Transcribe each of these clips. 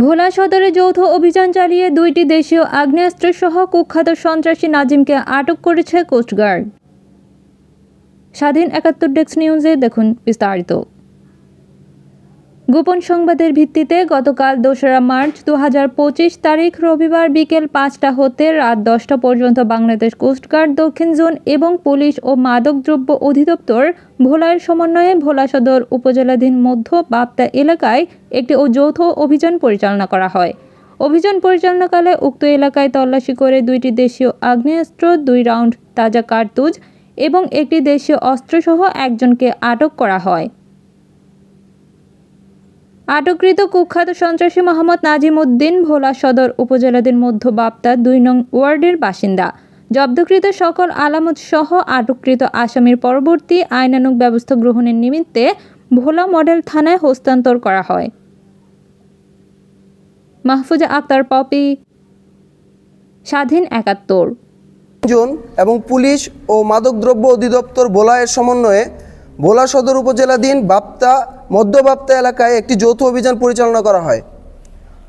ভোলা সদরে যৌথ অভিযান চালিয়ে দুইটি দেশীয় আগ্নেয়াস্ত্রসহ কুখ্যাত সন্ত্রাসী নাজিমকে আটক করেছে কোস্টগার্ড। স্বাধীন একাত্তর ডেস্ক নিউজে দেখুন বিস্তারিত। গোপন সংবাদের ভিত্তিতে গতকাল দোসরা মার্চ দু তারিখ রবিবার বিকেল পাঁচটা হতে রাত দশটা পর্যন্ত বাংলাদেশ কোস্টগার্ড দক্ষিণ জোন এবং পুলিশ ও মাদকদ্রব্য অধিদপ্তর ভোলার সমন্বয়ে ভোলা সদর উপজেলাধীন মধ্য বাপ্তা এলাকায় একটি ও যৌথ অভিযান পরিচালনা করা হয়। অভিযান পরিচালনাকালে উক্ত এলাকায় তল্লাশি করে দুইটি দেশীয় আগ্নেয়াস্ত্র, দুই রাউন্ড তাজা কার্তুজ এবং একটি দেশীয় অস্ত্রসহ একজনকে আটক করা হয়। আটককৃত কুখ্যাত সন্ত্রাসী মোহাম্মদ নাজিম উদ্দিন ভোলা সদর উপজেলাধীন মধ্য বাপ্তা দুই নং ওয়ার্ডের বাসিন্দা। জব্দকৃত সকল আলামত সহ আটককৃত আসামির পরবর্তী আইনানুগ ব্যবস্থা গ্রহণের নিমিত্তে ভোলা মডেল থানায় হস্তান্তর করা হয়। মাহফুজা আক্তার, পপি, স্বাধীন একাত্তর। জোন এবং পুলিশ ও মাদকদ্রব্য অধিদপ্তর ভোলায়ের সমন্বয়ে ভোলা সদর উপজেলাধীন বাপ্তা মধ্য বাপ্তা এলাকায় একটি যৌথ অভিযান পরিচালনা করা হয়।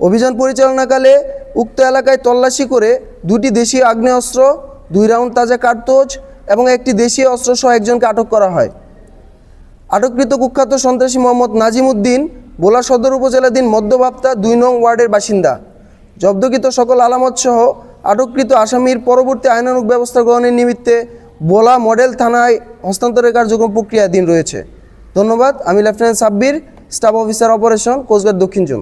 অভিযান পরিচালনাকালে উক্ত এলাকায় তল্লাশি করে দুটি দেশীয় আগ্নেয়াস্ত্র, দুই রাউন্ড তাজা কার্তুজ এবং একটি দেশীয় অস্ত্রসহ একজনকে আটক করা হয়। আটককৃত কুখ্যাত সন্ত্রাসী মোহাম্মদ নাজিম উদ্দিন ভোলা সদর উপজেলাধীন মধ্যবাপ্তা দুই নং ওয়ার্ডের বাসিন্দা। জব্দকৃত সকল আলামত সহ আটককৃত আসামির পরবর্তী আইনানুগ ব্যবস্থা গ্রহণের নিমিত্তে বোলা মডেল থানায় হস্তান্তরের কার্যক্রম প্রক্রিয়াধীন রয়েছে। ধন্যবাদ। আমি lieutenant Sabbir staff officer operation coast guard দক্ষিণ জোন